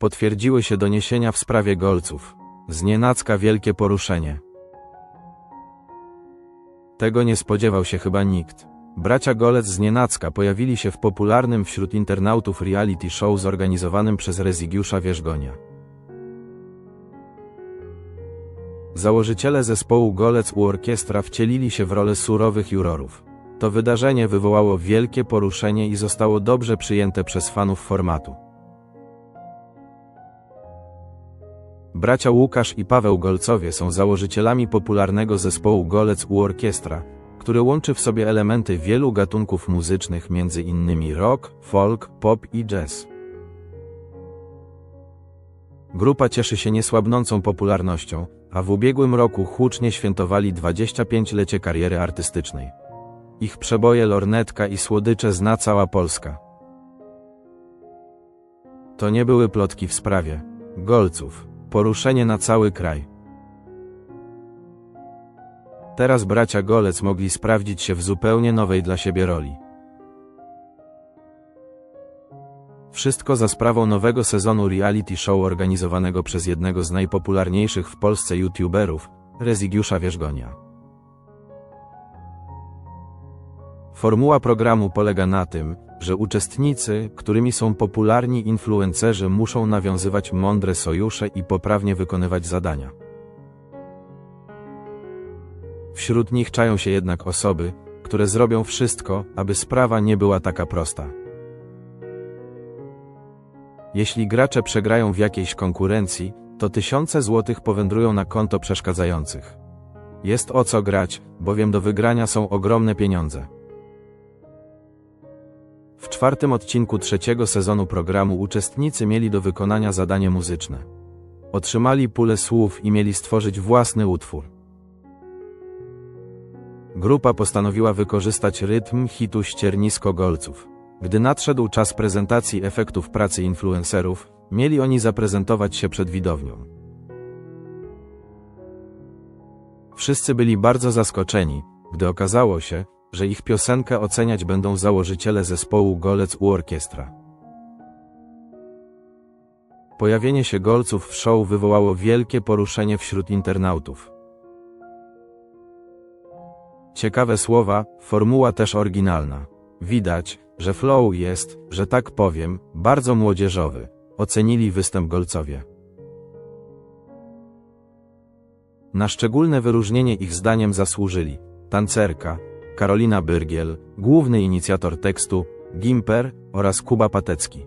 Potwierdziły się doniesienia w sprawie golców. Znienacka wielkie poruszenie. Tego nie spodziewał się chyba nikt. Bracia Golec z Nienacka pojawili się w popularnym wśród internautów reality show zorganizowanym przez Rezygiusza Wierzgonia. Założyciele zespołu Golec u orkiestra wcielili się w rolę surowych jurorów. To wydarzenie wywołało wielkie poruszenie i zostało dobrze przyjęte przez fanów formatu. Bracia Łukasz i Paweł Golcowie są założycielami popularnego zespołu Golec u orkiestra, który łączy w sobie elementy wielu gatunków muzycznych, m.in. rock, folk, pop i jazz. Grupa cieszy się niesłabnącą popularnością, a w ubiegłym roku hucznie świętowali 25-lecie kariery artystycznej. Ich przeboje Lornetka i Słodycze zna cała Polska. To nie były plotki w sprawie golców, poruszenie na cały kraj. Teraz bracia Golec mogli sprawdzić się w zupełnie nowej dla siebie roli. Wszystko za sprawą nowego sezonu reality show organizowanego przez jednego z najpopularniejszych w Polsce youtuberów, Rezygiusza Wierzgonia. Formuła programu polega na tym, że uczestnicy, którymi są popularni influencerzy, muszą nawiązywać mądre sojusze i poprawnie wykonywać zadania. Wśród nich czają się jednak osoby, które zrobią wszystko, aby sprawa nie była taka prosta. Jeśli gracze przegrają w jakiejś konkurencji, to tysiące złotych powędrują na konto przeszkadzających. Jest o co grać, bowiem do wygrania są ogromne pieniądze. W czwartym odcinku trzeciego sezonu programu uczestnicy mieli do wykonania zadanie muzyczne. Otrzymali pulę słów i mieli stworzyć własny utwór. Grupa postanowiła wykorzystać rytm hitu Ściernisko Golców. Gdy nadszedł czas prezentacji efektów pracy influencerów, mieli oni zaprezentować się przed widownią. Wszyscy byli bardzo zaskoczeni, gdy okazało się, że ich piosenkę oceniać będą założyciele zespołu Golec u orkiestra. Pojawienie się golców w show wywołało wielkie poruszenie wśród internautów. Ciekawe słowa, formuła też oryginalna. Widać, że flow jest, że tak powiem, bardzo młodzieżowy. Ocenili występ Golcowie. Na szczególne wyróżnienie ich zdaniem zasłużyli tancerka, Karolina Byrgiel, główny inicjator tekstu, Gimper oraz Kuba Patecki.